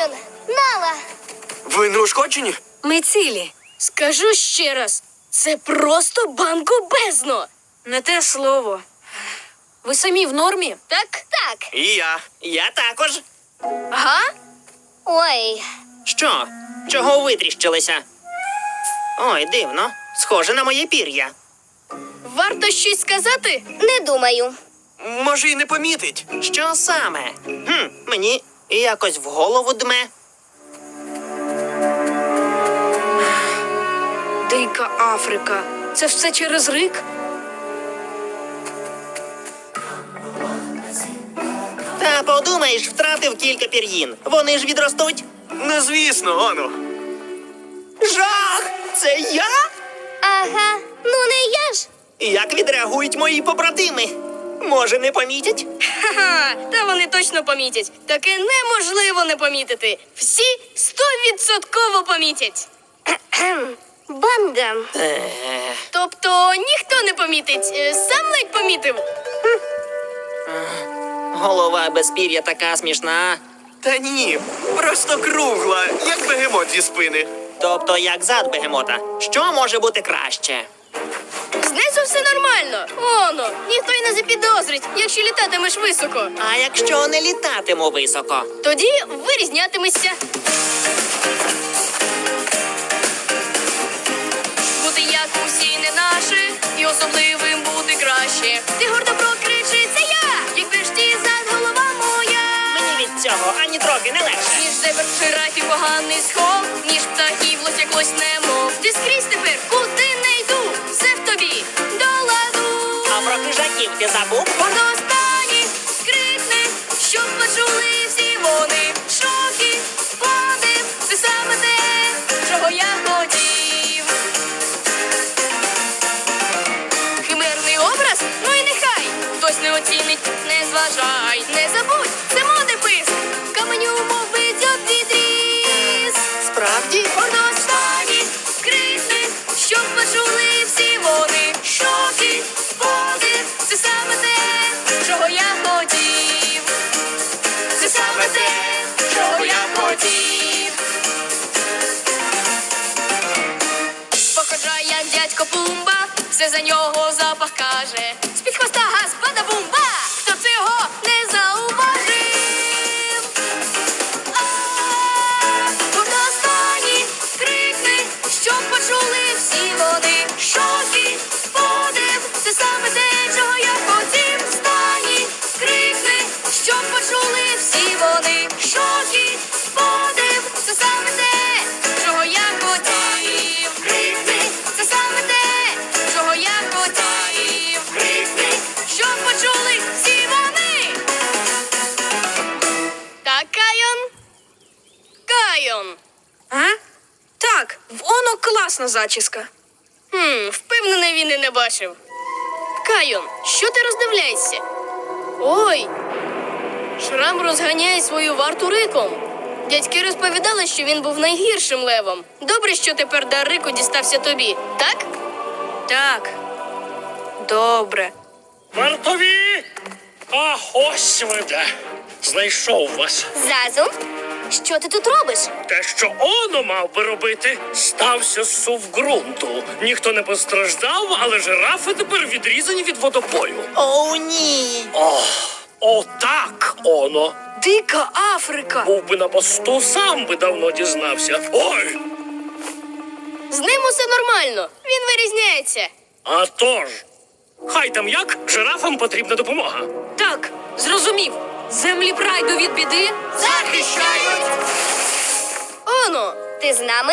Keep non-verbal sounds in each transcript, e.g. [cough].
Кайон, Нала. Ви не ушкоджені? Ми цілі. Скажу ще раз, це просто банкобезно. Не те слово. Ви самі в нормі? Так? Так. І я. Я також. Ага. Ой, Що? Чого витріщилися? Ой, дивно. Схоже на моє пір'я. Варто щось сказати? не думаю. Може, і не помітить. Що саме? Хм, мені якось в голову дме. Дика Африка. Це все через рик? Та подумаєш, втратив кілька пір'їн. Вони ж відростуть. Ну, звісно, оно. Жах! Це я? Ага, ну не я ж. Як відреагують мої побратими? Може, не помітять? Ха-ха, та вони точно помітять. Таке неможливо не помітити. Всі стовідсотково помітять. [clears throat] Банга. Тобто ніхто не помітить, е, сам ледь помітив. Голова без пір'я така смішна. Та ні, просто кругла, як бегемот зі спини. Тобто, як зад бегемота. Що може бути краще? Нормально. Оно, ніхто й не запідозрить, якщо літатимеш високо. А якщо не літатиму високо? Тоді вирізнятимешся. Бути як усі не наші, і особливим бути краще. Ти гордо прокричи, це я, якби ж ті зад голова моя. Мені від цього ані трохи не легше. Ніж зебр в жирафі поганий схов, ніж птахів лось якось немов. Ти скрізь тепер, куди не йду, все в тобі хижаків ти забув? Останні скрикни, щоб почули всі вони. Шоки, подив, це саме те, чого я хотів. Химерний образ? Ну і нехай. Хтось не оцінить, не зважай, не забудь, це моди писк. Каменю мов бить об відріз. Справді? До Пумба, за нього запах каже. З-під хвоста класна зачіска. Хм, впевнений, він і не бачив. Кайон, що ти роздивляєшся? Ой. Шрам розганяє свою варту риком. Дядьки розповідали, що він був найгіршим левом. Добре, що тепер дар рику дістався тобі, так? Так. Добре. Вартові! А ось ви де. Знайшов вас. Зазу, що ти тут робиш? Те, що оно мав би робити, стався зсув ґрунту. Ніхто не постраждав, але жирафи тепер відрізані від водопою. О, ні. О, отак оно. Дика Африка. Був би на посту, сам би давно дізнався. Ой! З ним усе нормально. Він вирізняється. А тож. Хай там як, жирафам потрібна допомога. Так, зрозумів. Землі прайду від біди. Захищають! Оно, Ти з нами?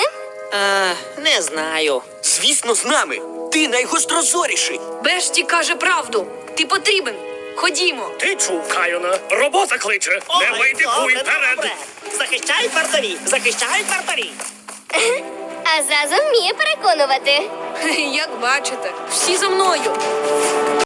Е, не знаю. Звісно, з нами. Ти найгострозоріший. Бешті каже правду. Ти потрібен. Ходімо. Ти чув, Кайона. Робота кличе. Не Ой, байдикуй добре, вперед. Захищають вартові, захищають вартові. [laughs] А Зазу вміє переконувати. [laughs] Як бачите, всі за мною.